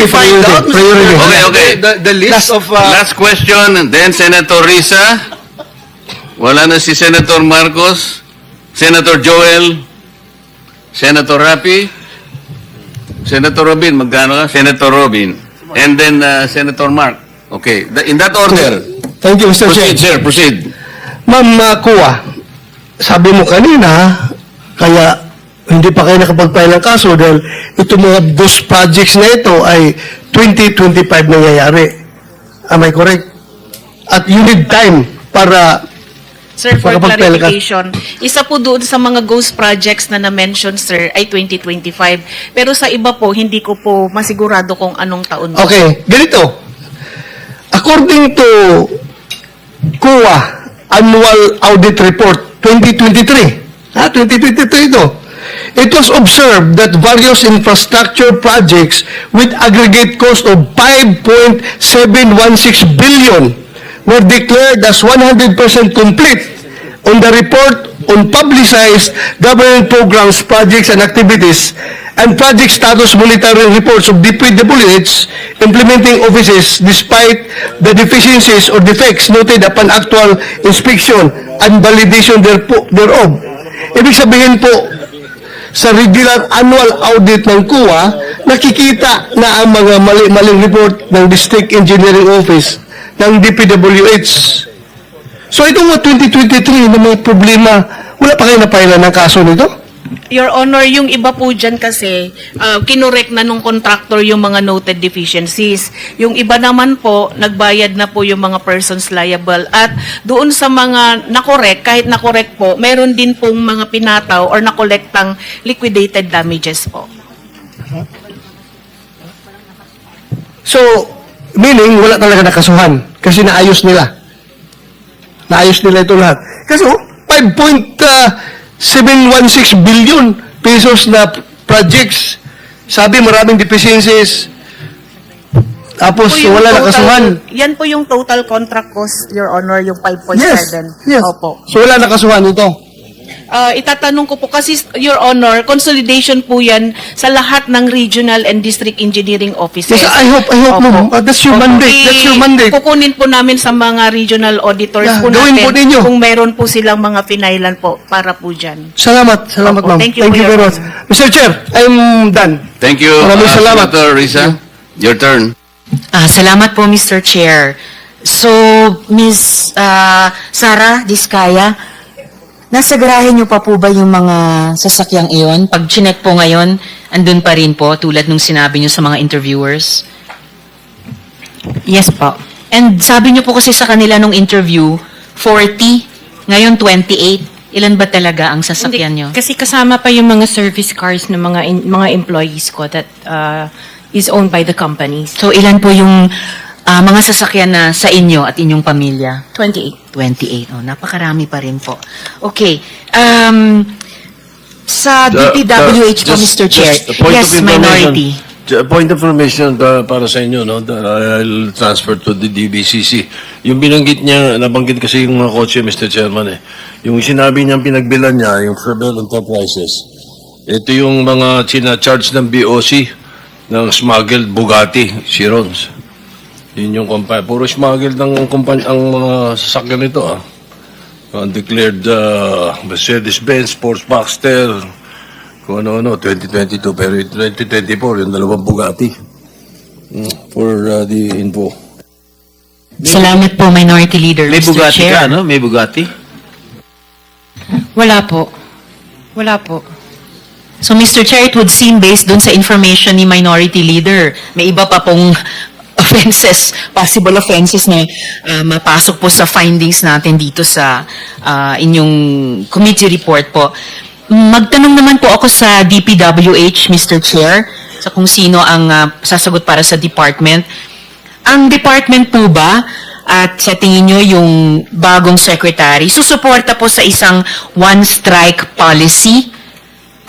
me Safety find out, Mr. Priority. Chairman, Okay, okay. The, the list of, uh, Last question, and then Senator Risa. Wala na si Senator Marcos, Senator Joel, Senator Rapi, Senator Robin, magkano ka? Senator Robin. And then uh, Senator Mark. Okay, the- in that order. Thank you, Mr. Chair. Proceed, sir, proceed. Ma'am uh, Kuwa, sabi mo kanina, kaya hindi pa kayo nakapag-file ng kaso dahil itong mga those projects na ito ay 2025 nangyayari. Am I correct? At you need time para Sir, for clarification, isa po doon sa mga ghost projects na na-mention, sir, ay 2025. Pero sa iba po, hindi ko po masigurado kung anong taon. po. Okay, ganito. According to COA Annual Audit Report 2023, ha, 2023 ito, it was observed that various infrastructure projects with aggregate cost of 5.716 billion were declared as 100% complete on the report on publicized government programs, projects, and activities, and project status monitoring reports of DPWH implementing offices despite the deficiencies or defects noted upon actual inspection and validation thereof. Ibig sabihin po, sa regular annual audit ng CUA, nakikita na ang mga mali-maling report ng District Engineering Office ng DPWH. So itong mga 2023 na may problema, wala pa kayo napailan ng kaso nito? Your Honor, yung iba po dyan kasi, uh, kinorek na nung contractor yung mga noted deficiencies. Yung iba naman po, nagbayad na po yung mga persons liable. At doon sa mga nakorek, kahit nakorek po, meron din pong mga pinataw or nakolektang liquidated damages po. So, meaning, wala talaga nakasuhan kasi naayos nila. Naayos nila ito lahat. Kasi oh, 5.716 billion pesos na projects. Sabi, maraming deficiencies. Tapos, Po wala total- nakasuhan. Yan po yung total contract cost, Your Honor, yung 5.7. Yes, yes. Opo. So, wala nakasuhan ito. Ah, itatanong ko po kasi, Your Honor, consolidation po yan sa lahat ng regional and district engineering offices. Yes, I hope- I hope, ma'am. Uh, that's your Opo. mandate. That's your mandate. Kukunin po namin sa mga regional auditors Yeah, po natin po ninyo. kung meron po silang mga pinailan po para po dyan. Salamat. Salamat, ma'am. thank you Thank you very much. Mr. Chair, I'm done. Thank you, Maraming uh, salamat. Senator Risa. Your turn. Ah, salamat po, Mr. Chair. So, Ms. ah, Sara Diskaya, nasa garahe niyo pa po ba yung mga sasakyang iyon? Pag chinek po ngayon, andun pa rin po, tulad nung sinabi niyo sa mga interviewers? Yes po. And sabi niyo po kasi sa kanila nung interview, 40, ngayon 28. Ilan ba talaga ang sasakyan niyo? Kasi kasama pa yung mga service cars ng mga in- mga employees ko that uh, is owned by the companies. So, ilan po yung ah, mga sasakyan na sa inyo at inyong pamilya? 28. 28. Oh, napakarami pa rin po. Okay. Um, sa Uh, DPWH po, just- Mr. Chair. just a point Yes, of information. minority. Ju- Point of information uh, para sa inyo, no? that I'll transfer to the DBCC. Yung binanggit niya, nabanggit kasi yung mga kotse, Mr. Chairman, eh. Yung sinabi niyang pinagbilan niya, yung Frebel Enterprises, ito yung mga charge ng BOC ng smuggled Bugatti, Chirons. Yun yung kumpanya. Puro smuggled ng kumpanya, ang mga sasakyan nito, ah. Undeclared uh, Mercedes-Benz, Porsche Baxter, kung ano-ano, 2022, pero yung 2024, yung dalawang Bugatti. Mm, For uh, the info. Salamat po, Minority Leader, may Mr. Bugatti Chair. ka, no? May Bugatti. Wala po. Wala po. So, Mr. Chair, it would seem based dun sa information ni Minority Leader, may iba pa pong offenses, possible offenses na ah, mapasok po sa findings natin dito sa ah, inyong committee report po. Magtanong naman po ako sa DPWH, Mr. Chair, sa kung sino ang ah, sasagot para sa department. Ang department po ba at sa tingin nyo yung bagong secretary, susuporta po sa isang one-strike policy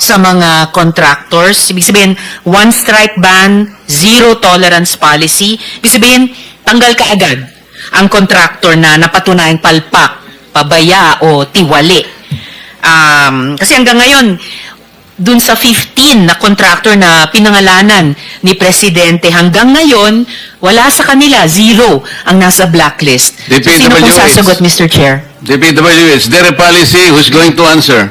sa mga contractors. Ibig sabihin, one strike ban, zero tolerance policy. Ibig sabihin, tanggal ka agad ang contractor na napatunayang palpak, pabaya o tiwali. Um, kasi hanggang ngayon, dun sa 15 na contractor na pinangalanan ni Presidente hanggang ngayon, wala sa kanila, zero ang nasa blacklist. So, sino pong DPWH? sasagot, Mr. Chair? DPW, is there a policy who's going to answer?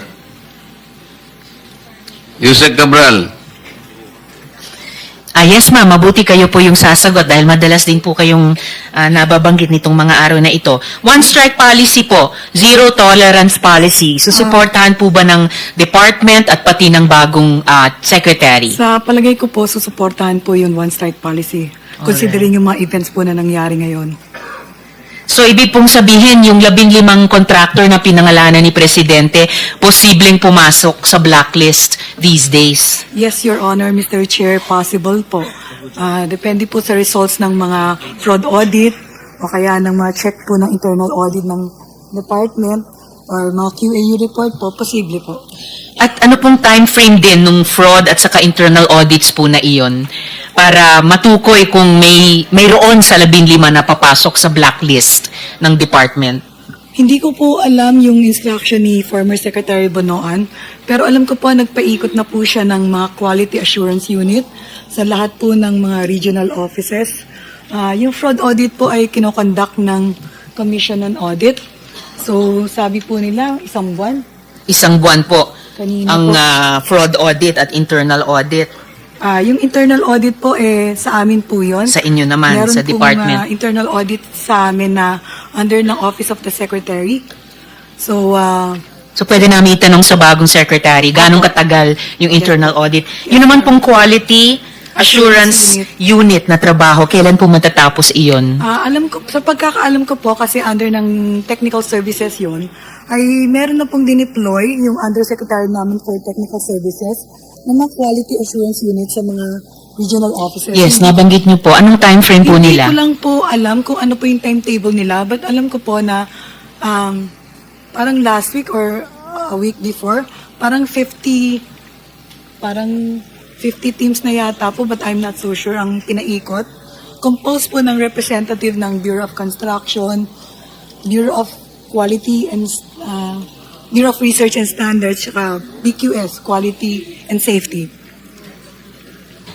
Yusek Cabral. Ah, yes ma'am, mabuti kayo po yung sasagot dahil madalas din po kayong ah, nababanggit nitong mga araw na ito. One strike policy po, zero tolerance policy. Susuportahan po ba ng department at pati ng bagong ah, secretary? Sa palagay ko po, susuportahan po yung one strike policy. Considering yung mga events po na nangyari ngayon. So, ibig pong sabihin, yung labing limang contractor na pinangalanan ni Presidente, posibleng pumasok sa blacklist these days. Yes, Your Honor, Mr. Chair, possible po. Ah, depende po sa results ng mga fraud audit o kaya ng mga check po ng internal audit ng department or mga QAU report po, posible po. At ano pong time frame din nung fraud at saka internal audits po na iyon para matukoy kung may mayroon sa labing lima na papasok sa blacklist ng department? Hindi ko po alam yung instruction ni former Secretary Bonoan, pero alam ko po nagpaikot na po siya ng mga quality assurance unit sa lahat po ng mga regional offices. Ah, yung fraud audit po ay kinokonduct ng Commission on Audit. So, sabi po nila, isang buwan. Isang buwan po Kanina ang po. ah, fraud audit at internal audit Ah, yung internal audit po eh sa amin po 'yon. sa inyo naman, Meron sa pong, department. ah, internal audit sa amin na under ng Office of the Secretary. So, ah, So pwede namin itanong sa bagong secretary, ganong katagal yung internal audit. Yun naman pong quality assurance unit na trabaho, kailan po matatapos iyon? ah, alam ko sa pagkakaalam ko po kasi under ng technical services 'yon, ay meron na pong dineploy yung undersecretary namin for technical services na mga quality assurance unit sa mga regional offices. Yes, nabanggit niyo po. Anong time frame po Hindi nila? ko lang po alam kung ano po yung timetable nila, but alam ko po na um, parang last week or a week before, parang 50, parang 50 teams na yata po, but I'm not so sure ang pinaikot. Composed po ng representative ng Bureau of Construction, Bureau of Quality and uh, Bureau of Research and Standards, saka BQS, Quality and Safety.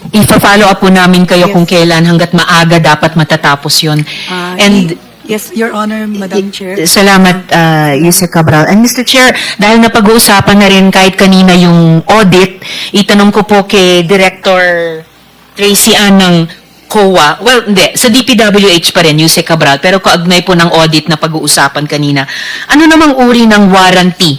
Ipa-follow up po namin kayo Yes. kung kailan hanggat maaga dapat matatapos yon. Ah, And yes, Your Honor, Madam Chair. Salamat, uh, Yusek Cabral. And Mr. Chair, dahil napag-uusapan na rin kahit kanina yung audit, itanong ko po kay Director Tracy Ann ng COA. Well, hindi. Sa DPWH pa rin, Yusek Cabral. Pero kaugnay po ng audit na pag-uusapan kanina. Ano namang uri ng warranty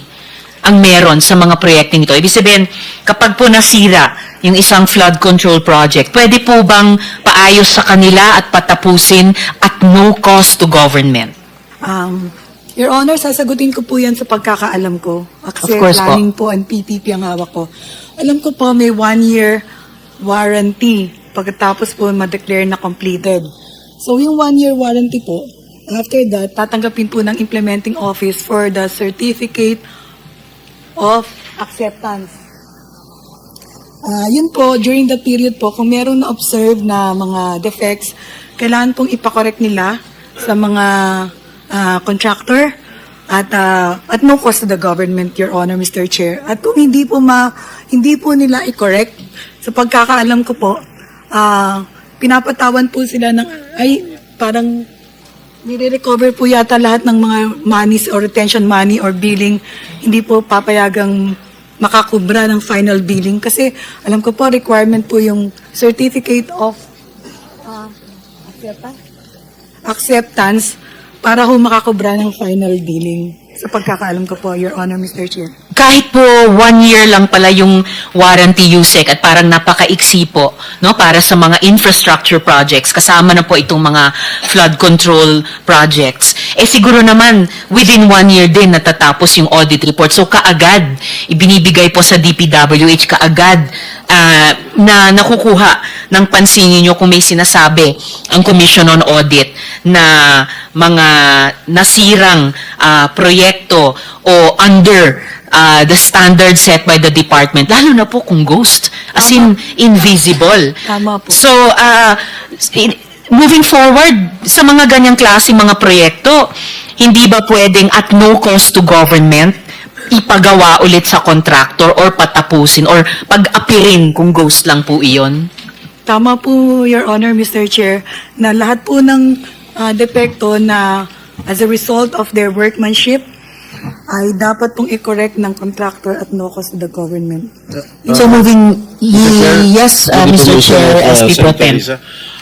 ang meron sa mga proyekting ito? Ibig sabihin, kapag po nasira yung isang flood control project, pwede po bang paayos sa kanila at patapusin at no cost to government? Um, Your Honor, sasagutin ko po yan sa pagkakaalam ko. Kasi Of course po. planning po. and PPP ang hawak ko. Alam ko po may one-year warranty pagkatapos po ma-declare na completed. So yung one-year warranty po, after that, tatanggapin po ng implementing office for the certificate of acceptance. Ah, yun po, during that period po, kung meron na-observe na mga defects, kailangan pong ipakorek nila sa mga ah, contractor at ah, at no cost to the government, Your Honor, Mr. Chair. At kung hindi po ma hindi po nila i-correct, sa pagkakaalam ko po, ah, pinapatawan po sila ng ay parang nire-recover po yata lahat ng mga monies or retention money or billing. Hindi po papayagang makakubra ng final billing kasi alam ko po requirement po yung certificate of uh, acceptance? para ho makakubra ng final billing. Sa pagkakaalam ko po, Your Honor, Mr. Chair. kahit po one year lang pala yung warranty USEC at parang napakaiksi po no para sa mga infrastructure projects kasama na po itong mga flood control projects eh siguro naman within one year din natatapos yung audit report so kaagad ibinibigay po sa DPWH kaagad ah, na nakukuha ng pansin niyo kung may sinasabi ang Commission on Audit na mga nasirang ah, proyekto o under ah, the standard set by the department, lalo na po kung ghost, as in invisible. Tama po. So, ah, in- moving forward, sa mga ganyang klase mga proyekto, hindi ba pwedeng at no cost to government, ipagawa ulit sa contractor or patapusin or pag-apirin kung ghost lang po iyon? Tama po, Your Honor, Mr. Chair, na lahat po ng ah, depekto na as a result of their workmanship ay dapat pong i-correct ng contractor at no cost to the government. So moving, yes, uh, Mr. Chair, SP Pro Tem.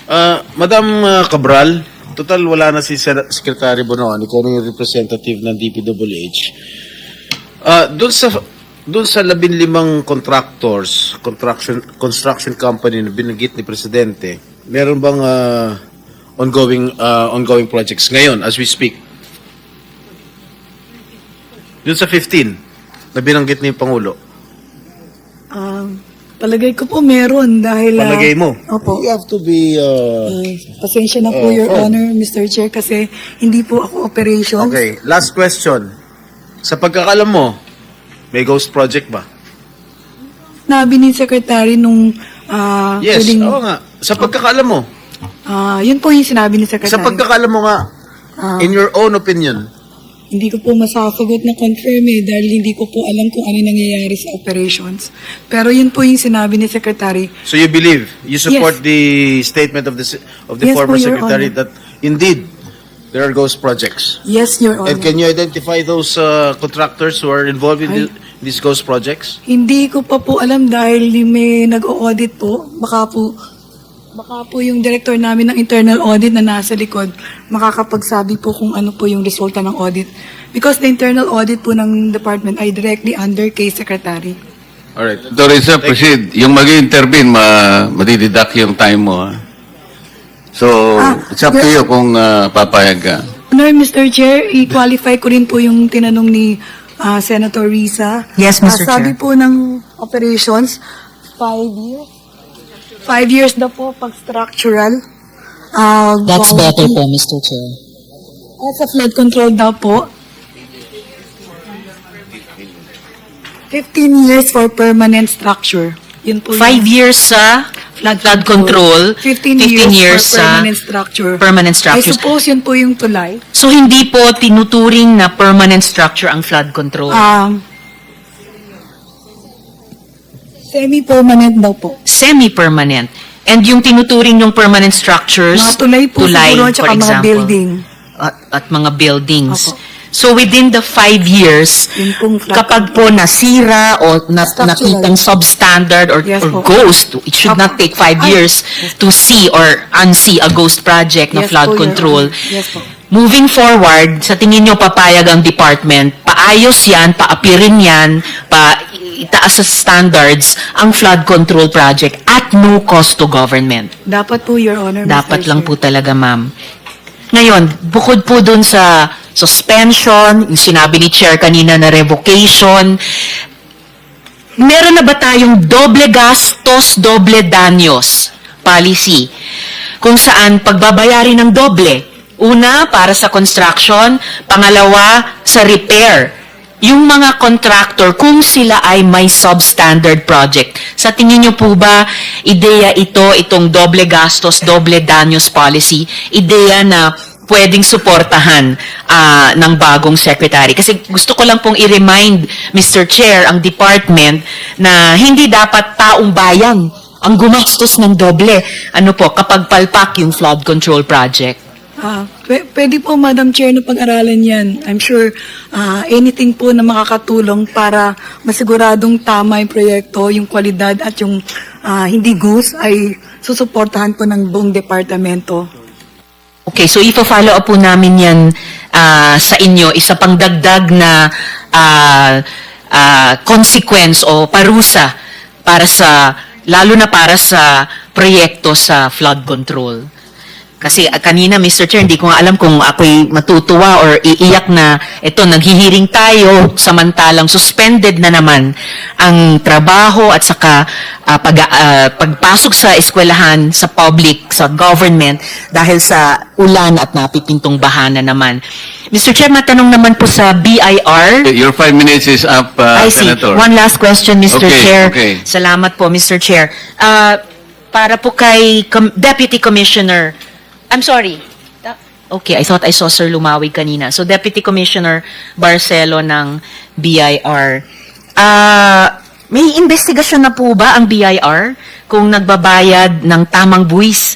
Uh, Madam uh, Cabral, total wala na si Sen- Secretary Bonoan, ikaw na yung representative ng DPWH. Uh, doon sa doon sa labing limang contractors, construction construction company na binanggit ni presidente, meron bang uh, ongoing uh, ongoing projects ngayon as we speak? Doon sa 15 na binanggit ni Pangulo. Ah, palagay ko po meron dahil... ah, Palagay mo? Opo. You have to be uh, Ah, pasensya na po, Oh, Your oh. Honor, Mr. Chair, kasi hindi po ako operations. Okay, last question. Sa pagkakalam mo, may ghost project ba? Nabi ni Secretary nung... ah, Yes, huling- oo nga. Sa pagkakalam mo. Ah, yun po yung sinabi ni Secretary. Sa pagkakalam mo nga, Ah. in your own opinion, Hindi ko po masasagot na confirm eh dahil hindi ko po alam kung ano nangyayari sa operations. Pero yun po yung sinabi ni Secretary. so you believe, you support Yes. the statement of the se- of the Yes, former po, Your secretary Honor. that indeed there are ghost projects. Yes, Your Honor. And can you identify those uh, contractors who are involved in Ay. the- these ghost projects? Hindi ko pa po alam dahil may nag-audit po. Baka po, baka po yung director namin ng internal audit na nasa likod makakapagsabi po kung ano po yung resulta ng audit. Because the internal audit po ng department ay directly under kay Secretary. Alright. Dorisa, proceed. Yung mag-intervene, ma madididak yung time mo. Ha? So, Ah, it's up to you kung uh, papayag ka. Honor, Mr. Chair, i-qualify ko rin po yung tinanong ni ah, Senator Risa. Yes, Mr. Ah, sabi Chair. po ng operations, five years. Five years daw po pag structural. Ah, That's better po. Mr. Chair. At sa flood control daw po, 15 years for permanent structure. Yun po Five yung years sa flood, control, 15, 15 years, for sa permanent structure. permanent I structures. suppose yun po yung tulay. So hindi po tinuturing na permanent structure ang flood control. Um, semi-permanent daw po. Semi-permanent. And yung tinuturing yung permanent structures, Mga tulay po siguro, for tsaka mga example, building. At, at mga buildings. Opo. So within the five years, kapag po nasira o na, nakitang substandard or, Yes or po. ghost, it should not take five Ay. years to see or unsee a ghost project na Yes flood po, control. Yes po. Moving forward, sa tingin nyo papayag ang department, paayos yan, paapirin yan, pa itaas sa standards ang flood control project at no cost to government. Dapat po, Your Honor. Mr. Dapat lang Chair. po talaga, ma'am. Ngayon, bukod po dun sa suspension, yung sinabi ni Chair kanina na revocation, meron na ba tayong doble gastos, doble danyos policy? Kung saan pagbabayari ng doble. Una, para sa construction. Pangalawa, sa repair. Yung mga contractor, kung sila ay may substandard project, sa tingin niyo po ba, ideya ito, itong doble gastos, doble danyos policy, ideya na pwedeng suportahan ah, ng bagong secretary. Kasi gusto ko lang pong i-remind, Mr. Chair, ang department na hindi dapat taong bayan ang gumastos ng doble. Ano po, kapag palpak yung flood control project. Pw- pwede po, Madam Chair, na pag-aralan yan. I'm sure ah, anything po na makakatulong para masiguradong tama yung proyekto, yung kwalidad at yung ah, hindi goose ay susuportahan po ng buong departamento. Okay, so ipo-follow up po namin yan ah, sa inyo. Isa pang dagdag na ah, ah, consequence o parusa para sa, lalo na para sa proyekto sa flood control. Kasi kanina, Mr. Chair, hindi ko nga alam kung ako'y matutuwa or iiyak na ito, naghihiring tayo, samantalang suspended na naman ang trabaho at saka ah, pag, ah, pagpasok sa eskwelahan, sa public, sa government, dahil sa ulan at napipintong bahana naman. Mr. Chair, matanong naman po sa BIR. Your five minutes is up, uh, I see. Senator. One last question, Mr. Okay, Chair. okay. Salamat po, Mr. Chair. Ah, para po kay Com- Deputy Commissioner, I'm sorry. Okay, I thought I saw Sir Lumawig kanina. So Deputy Commissioner Barcelo ng BIR. Ah, may investigasyon na po ba ang BIR kung nagbabayad ng tamang buwis